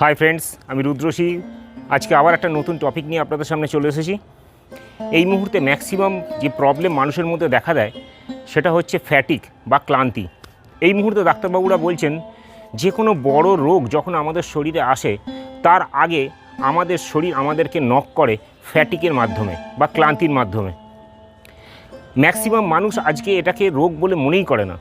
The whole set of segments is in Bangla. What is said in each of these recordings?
হাই ফ্রেন্ডস আমি রুদ্রসী। আজকে আবার একটা নতুন টপিক নিয়ে আপনাদের সামনে চলে এসেছি। এই মুহূর্তে ম্যাক্সিমাম যে প্রবলেম মানুষের মধ্যে দেখা দেয়, সেটা হচ্ছে ফ্যাটিক বা ক্লান্তি। এই মুহূর্তে ডাক্তারবাবুরা বলছেন, যে কোনো বড় রোগ যখন আমাদের শরীরে আসে, তার আগে আমাদের শরীর আমাদেরকে নক করে ফ্যাটিকের মাধ্যমে বা ক্লান্তির মাধ্যমে। ম্যাক্সিমাম মানুষ আজকে এটাকে রোগ বলে মনেই করে না।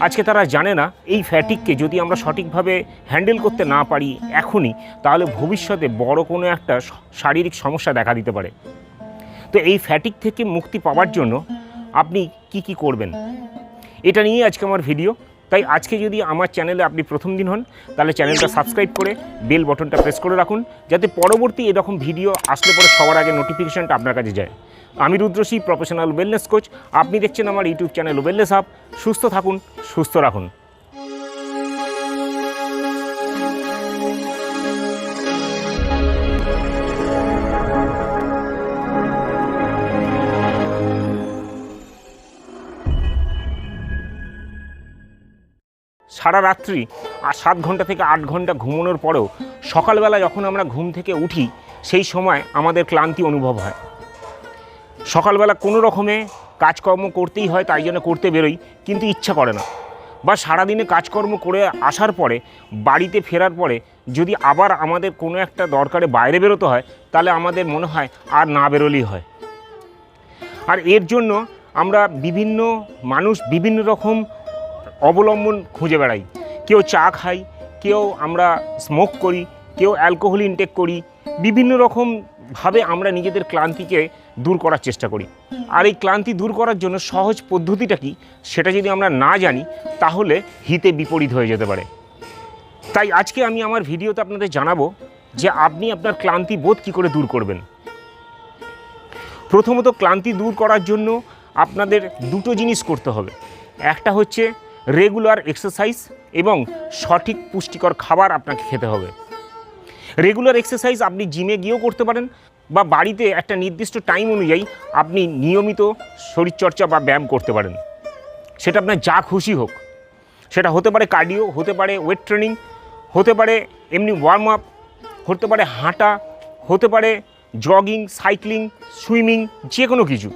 আজকে তারা জানে না এই ফ্যাটিককে যদি আমরা সঠিকভাবে হ্যান্ডেল করতে না পারি এখনই, তাহলে ভবিষ্যতে বড় কোনো একটা শারীরিক সমস্যা দেখা দিতে পারে। তো এই ফ্যাটিক থেকে মুক্তি পাওয়ার জন্য আপনি কি কি করবেন? এটা নিয়ে আজকে আমার ভিডিও। তাই আজকে যদি আমার চ্যানেলে আপনি প্রথম দিন হন, তাহলে চ্যানেলটা সাবস্ক্রাইব করে বেল বটনটা প্রেস করে রাখুন, যাতে পরবর্তী এরকম ভিডিও আসলে পরে সবার আগে নোটিফিকেশানটা আপনার কাছে যায়। আমি রুদ্রশী প্রফেশনাল ওয়েলনেস কোচ আপনি দেখছেন আমার ইউটিউব চ্যানেল ওয়েলনেস হাব সুস্থ থাকুন, সুস্থ রাখুন। সারা রাত্রি আর সাত ঘণ্টা থেকে আট ঘণ্টা ঘুমানোর পরেও সকালবেলা যখন আমরা ঘুম থেকে উঠি, সেই সময় আমাদের ক্লান্তি অনুভব হয়। সকালবেলা কোনো রকমে কাজকর্ম করতেই হয়, তাই জন্য করতে বেরোই, কিন্তু ইচ্ছা করে না। বা সারাদিনে কাজকর্ম করে আসার পরে, বাড়িতে ফেরার পরে যদি আবার আমাদের কোনো একটা দরকারে বাইরে বেরোতে হয়, তাহলে আমাদের মনে হয় আর না বেরোলেই হয়। আর এর জন্য আমরা বিভিন্ন মানুষ বিভিন্ন রকম অবলম্বন খুঁজে বেড়াই। কেউ চা খাই, কেউ আমরা স্মোক করি, কেউ অ্যালকোহল ইনটেক করি, বিভিন্ন রকমভাবে আমরা নিজেদের ক্লান্তিকে দূর করার চেষ্টা করি। আর এই ক্লান্তি দূর করার জন্য সহজ পদ্ধতিটা কি? সেটা যদি আমরা না জানি, তাহলে হিতে বিপরীত হয়ে যেতে পারে। তাই আজকে আমি আমার ভিডিওতে আপনাদের জানাব যে আপনি আপনার ক্লান্তি বোধ কী করে দূর করবেন। প্রথমত ক্লান্তি দূর করার জন্য আপনাদের দুটো জিনিস করতে হবে। একটা হচ্ছে রেগুলার এক্সারসাইজ এবং সঠিক পুষ্টিকর খাবার আপনাকে খেতে হবে। রেগুলার এক্সারসাইজ আপনি জিমে গিয়েও করতে পারেন বা বাড়িতে একটা নির্দিষ্ট টাইম অনুযায়ী আপনি নিয়মিত শরীরচর্চা বা ব্যায়াম করতে পারেন। সেটা আপনার যা খুশি হোক। সেটা হতে পারে কার্ডিও, হতে পারে ওয়েট ট্রেনিং, হতে পারে এমনি ওয়ার্ম আপ হতে পারে হাঁটা, হতে পারে জগিং সাইক্লিং সুইমিং যে কোনো কিছু।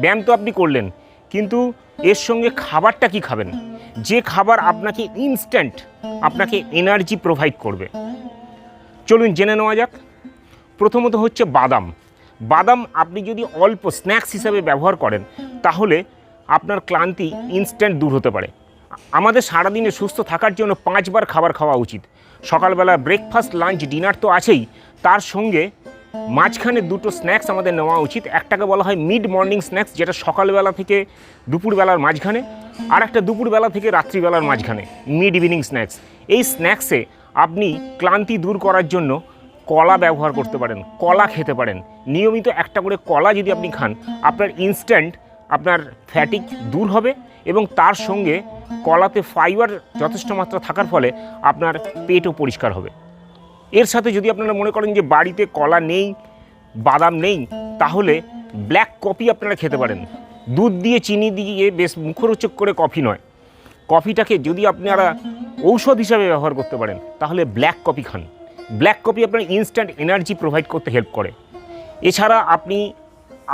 ব্যায়াম তো আপনি করলেন। কিন্তু এর সঙ্গে খাবারটা কি খাবেন? যে খাবার আপনাকে ইনস্ট্যান্ট আপনাকে এনার্জি প্রোভাইড করবে। চলুন জেনে নেওয়া যাক। প্রথমত হচ্ছে বাদাম। বাদাম আপনি যদি অল্প স্ন্যাক্স হিসাবে ব্যবহার করেন, তাহলে আপনার ক্লান্তি ইনস্ট্যান্ট দূর হতে পারে। আমাদের সারাদিনে সুস্থ থাকার জন্য পাঁচবার খাবার খাওয়া উচিত। সকালবেলা ব্রেকফাস্ট লাঞ্চ ডিনার তো আছেই। তার সঙ্গে মাঝখানে দুটো স্ন্যাক্স আমাদের নেওয়া উচিত। একটাকে বলা হয় মিড মর্নিং স্ন্যাক্স যেটা সকালবেলা থেকে দুপুরবেলার মাঝখানে, আর একটা দুপুরবেলা থেকে রাত্রিবেলার মাঝখানে মিড ইভিনিং স্ন্যাক্স এই স্ন্যাক্সে আপনি ক্লান্তি দূর করার জন্য কলা ব্যবহার করতে পারেন, কলা খেতে পারেন। নিয়মিত একটা করে কলা যদি আপনি খান, আপনার ইনস্ট্যান্ট আপনার ফ্যাটিক দূর হবে এবং তার সঙ্গে কলাতে ফাইবার যথেষ্ট মাত্রা থাকার ফলে আপনার পেটও পরিষ্কার হবে। এর সাথে যদি আপনারা মনে করেন যে বাড়িতে কলা নেই, বাদাম নেই, তাহলে ব্ল্যাক কফি আপনারা খেতে পারেন। দুধ দিয়ে, চিনি দিয়ে বেশ মুখরোচক করে কফি নয়। কফিটাকে যদি আপনারা ঔষধ হিসাবে ব্যবহার করতে পারেন, তাহলে ব্ল্যাক কফি খান। ব্ল্যাক কফি আপনার ইনস্ট্যান্ট এনার্জি প্রোভাইড করতে হেল্প করে। এছাড়া আপনি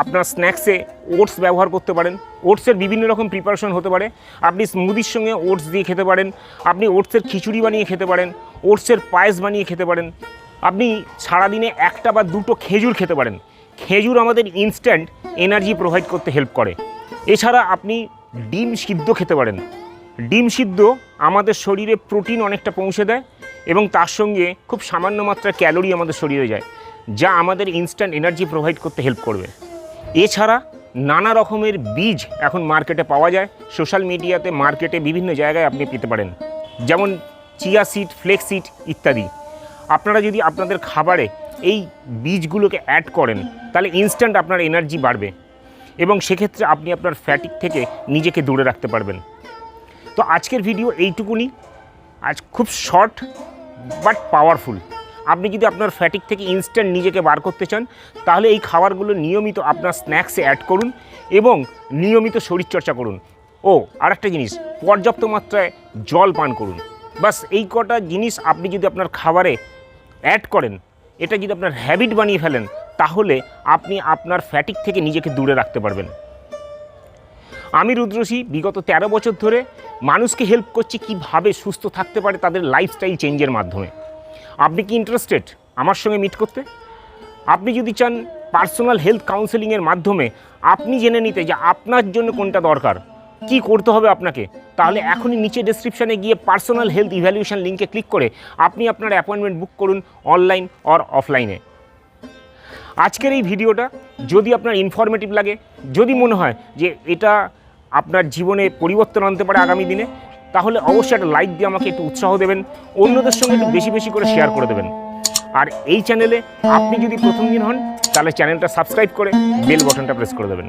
আপনার স্ন্যাক্সে ওটস ব্যবহার করতে পারেন। ওটসের বিভিন্ন রকম প্রিপারেশন হতে পারে। আপনি স্মুদির সঙ্গে ওটস দিয়ে খেতে পারেন। আপনি ওটসের খিচুড়ি বানিয়ে খেতে পারেন। ওটসের পায়েস বানিয়ে খেতে পারেন। আপনি সারাদিনে একটা বা দুটো খেজুর খেতে পারেন। খেজুর আমাদের ইনস্ট্যান্ট এনার্জি প্রোভাইড করতে হেল্প করে। এছাড়া আপনি ডিম সিদ্ধ খেতে পারেন। ডিম সিদ্ধ আমাদের শরীরে প্রোটিন অনেকটা পৌঁছে দেয় এবং তার সঙ্গে খুব সামান্য মাত্রায় ক্যালোরি আমাদের শরীরে যায়, যা আমাদের ইনস্ট্যান্ট এনার্জি প্রোভাইড করতে হেল্প করবে। এছাড়া নানা রকমের বীজ এখন মার্কেটে পাওয়া যায়। সোশ্যাল মিডিয়াতে মার্কেটে বিভিন্ন জায়গায় আপনি পেতে পারেন। যেমন চিয়া সিড ফ্লেক্স সিড ইত্যাদি। আপনারা যদি আপনাদের খাবারে এই বীজগুলোকে অ্যাড করেন, তাহলে ইনস্ট্যান্ট আপনার এনার্জি বাড়বে এবং সেক্ষেত্রে আপনি আপনার ফ্যাটিক থেকে নিজেকে দূরে রাখতে পারবেন। তো আজকের ভিডিও এইটুকুনি। আজ খুব শর্ট বাট পাওয়ারফুল আপনি যদি আপনার ফ্যাটিক থেকে ইনস্ট্যান্ট নিজেকে বার করতে চান, তাহলে এই খাবারগুলো নিয়মিত আপনার স্ন্যাক্সে অ্যাড করুন এবং নিয়মিত শরীরচর্চা করুন। ও আর একটা জিনিস, পর্যাপ্ত মাত্রায় জল পান করুন। বাস, এই কটা জিনিস আপনি যদি আপনার খাবারে অ্যাড করেন, এটা যদি আপনার হ্যাবিট বানিয়ে ফেলেন, তাহলে আপনি আপনার ফ্যাটিক থেকে নিজেকে দূরে রাখতে পারবেন। আমি রুদ্রসী বিগত ১৩ বছর ধরে মানুষকে হেল্প করছি কীভাবে সুস্থ থাকতে পারে তাদের লাইফস্টাইল চেঞ্জের মাধ্যমে। আপনি কি ইন্টারেস্টেড আমার সঙ্গে মিট করতে? আপনি যদি চান পার্সোনাল হেলথ কাউন্সেলিংয়ের মাধ্যমে আপনি জেনে নিতে যে আপনার জন্য কোনটা দরকার, কি করতে হবে আপনাকে, তাহলে এখনই নিচে ডেসক্রিপশানে গিয়ে পার্সোনাল হেলথ ইভ্যালুয়েশন লিঙ্কে ক্লিক করে আপনি আপনার অ্যাপয়েন্টমেন্ট বুক করুন অনলাইন অর অফলাইনে আজকের এই ভিডিওটা যদি আপনার ইনফরমেটিভ লাগে, যদি মনে হয় যে এটা আপনার জীবনে পরিবর্তন আনতে পারে আগামী দিনে তাহলে অবশ্যই একটা লাইক দিয়ে আমাকে একটু উৎসাহ দেবেন, অন্যদের সঙ্গে একটু বেশি বেশি করে শেয়ার করে দেবেন। আর এই চ্যানেলে আপনি যদি প্রথম দিন হন, তাহলে চ্যানেলটা সাবস্ক্রাইব করে বেল বটনটা প্রেস করে দেবেন।